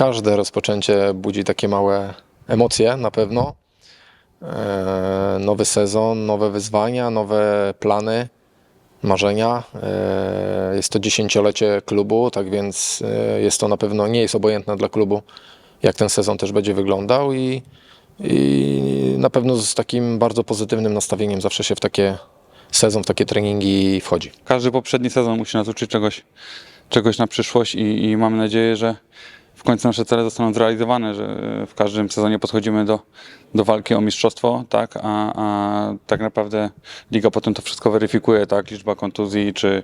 każde rozpoczęcie budzi takie małe emocje na pewno. E, Nowy sezon, nowe wyzwania, nowe plany, marzenia. E, Jest to dziesięciolecie klubu, tak więc e, jest to na pewno nie jest obojętne dla klubu, jak ten sezon też będzie wyglądał i, i na pewno z takim bardzo pozytywnym nastawieniem zawsze się w takie sezon, w takie treningi wchodzi. Każdy poprzedni sezon musi nas uczyć czegoś, czegoś na przyszłość i, i mamy nadzieję, że w końcu nasze cele zostaną zrealizowane, że w każdym sezonie podchodzimy do, do walki o mistrzostwo, tak, a, a tak naprawdę liga potem to wszystko weryfikuje, tak, liczba kontuzji, czy,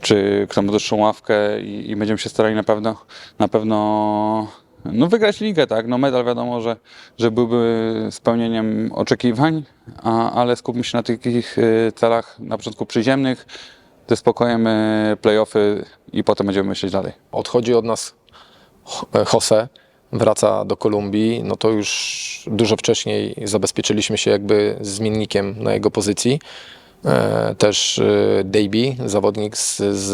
czy kto ma dłuższą ławkę i, i będziemy się starali na pewno, na pewno no wygrać ligę, tak, no medal wiadomo, że, że byłby spełnieniem oczekiwań, a, ale skupmy się na takich y, celach na początku przyziemnych, ze spokojem y, playoffy i potem będziemy myśleć dalej. odchodzi od nas Jose, wraca do Kolumbii, no to już dużo wcześniej zabezpieczyliśmy się jakby zmiennikiem na jego pozycji. E, Też e, Davy, zawodnik z, z,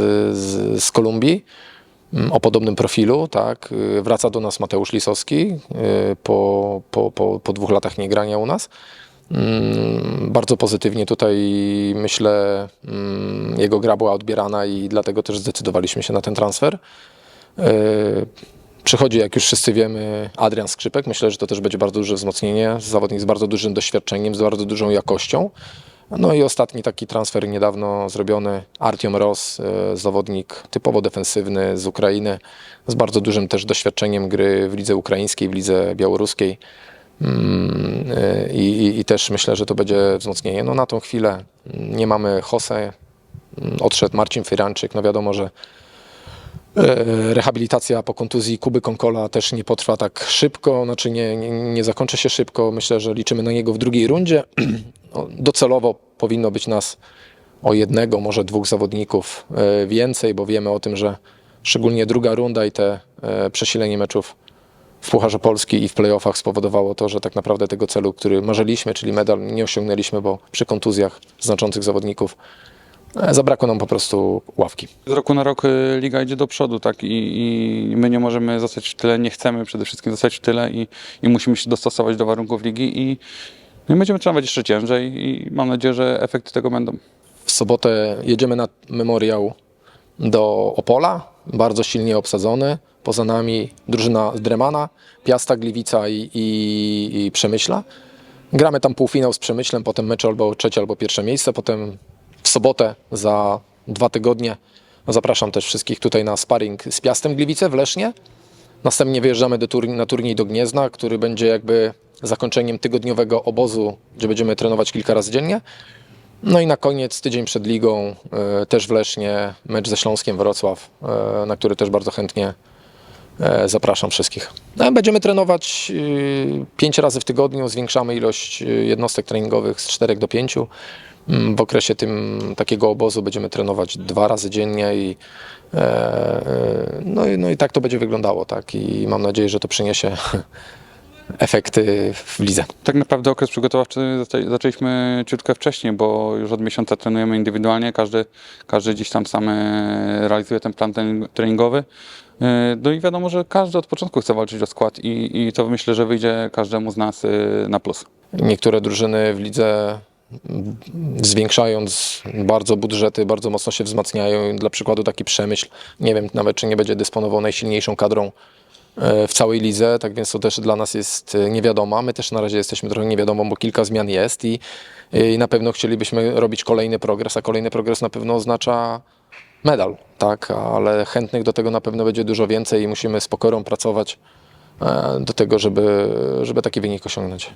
z, Kolumbii mm, o podobnym profilu, tak. E, Wraca do nas Mateusz Lisowski e, po, po, po, po dwóch latach niegrania u nas. Mm, Bardzo pozytywnie tutaj myślę mm, jego gra była odbierana i dlatego też zdecydowaliśmy się na ten transfer. Przychodzi, jak już wszyscy wiemy, Adrian Skrzypek. Myślę, że to też będzie bardzo duże wzmocnienie. Zawodnik z bardzo dużym doświadczeniem, z bardzo dużą jakością. No i ostatni taki transfer niedawno zrobiony, Artiom Ross, e, zawodnik typowo defensywny z Ukrainy, z bardzo dużym też doświadczeniem gry w lidze ukraińskiej, w lidze białoruskiej. Mm, e, I, i, I też myślę, że to będzie wzmocnienie. No na tą chwilę nie mamy Jose, mm, odszedł Marcin Fyranczyk. No wiadomo, że Rehabilitacja po kontuzji Kuby Konkola też nie potrwa tak szybko, znaczy nie, nie, nie zakończy się szybko. Myślę, że liczymy na niego w drugiej rundzie. No, Docelowo powinno być nas o jednego, może dwóch zawodników e, więcej, bo wiemy o tym, że szczególnie druga runda i te e, przesilenie meczów w Pucharze Polski i w playoffach spowodowało to, że tak naprawdę tego celu, który marzyliśmy, czyli medal, nie osiągnęliśmy, bo przy kontuzjach znaczących zawodników e, zabrakło nam po prostu ławki. Z roku na rok y, liga idzie do przodu, tak? I, I my nie możemy zostać w tyle, nie chcemy przede wszystkim zostać w tyle i, i musimy się dostosować do warunków ligi i, no i będziemy trenować jeszcze ciężej i mam nadzieję, że efekty tego będą. W sobotę jedziemy na memoriał do Opola, bardzo silnie obsadzony. Poza nami drużyna z Dremana, Piasta, Gliwica i, i, i Przemyśla. Gramy tam półfinał z Przemyślem, potem mecz albo trzecie, albo pierwsze miejsce. Potem w sobotę za dwa tygodnie zapraszam też wszystkich tutaj na sparring z Piastem Gliwice w Lesznie. Następnie wyjeżdżamy do turni, na turniej do Gniezna, który będzie jakby zakończeniem tygodniowego obozu, gdzie będziemy trenować kilka razy dziennie. No i na koniec, tydzień przed ligą, e, też w Lesznie, mecz ze Śląskiem Wrocław, e, na który też bardzo chętnie e, zapraszam wszystkich. No, Będziemy trenować e, pięć razy w tygodniu, zwiększamy ilość e, jednostek treningowych z 4 do 5. W okresie tym takiego obozu będziemy trenować dwa razy dziennie i, e, e, no, i, no i tak to będzie wyglądało. Tak? I mam nadzieję, że to przyniesie efekty w lidze. Tak naprawdę okres przygotowawczy zaczę- zaczęliśmy ciutkę wcześniej, bo już od miesiąca trenujemy indywidualnie, każdy, każdy gdzieś tam sam e, realizuje ten plan trening- treningowy. No i wiadomo, że każdy od początku chce walczyć o skład i, i to myślę, że wyjdzie każdemu z nas na plus. Niektóre drużyny w lidze zwiększając bardzo budżety, bardzo mocno się wzmacniają. Dla przykładu taki przemyśl, nie wiem nawet czy nie będzie dysponował najsilniejszą kadrą e, w całej lidze, tak więc to też dla nas jest e, niewiadoma. My też na razie jesteśmy trochę niewiadomą, bo kilka zmian jest i, i na pewno chcielibyśmy robić kolejny progres, a kolejny progres na pewno oznacza medal, tak, ale chętnych do tego na pewno będzie dużo więcej i musimy z pokorą pracować e, do tego, żeby, żeby taki wynik osiągnąć.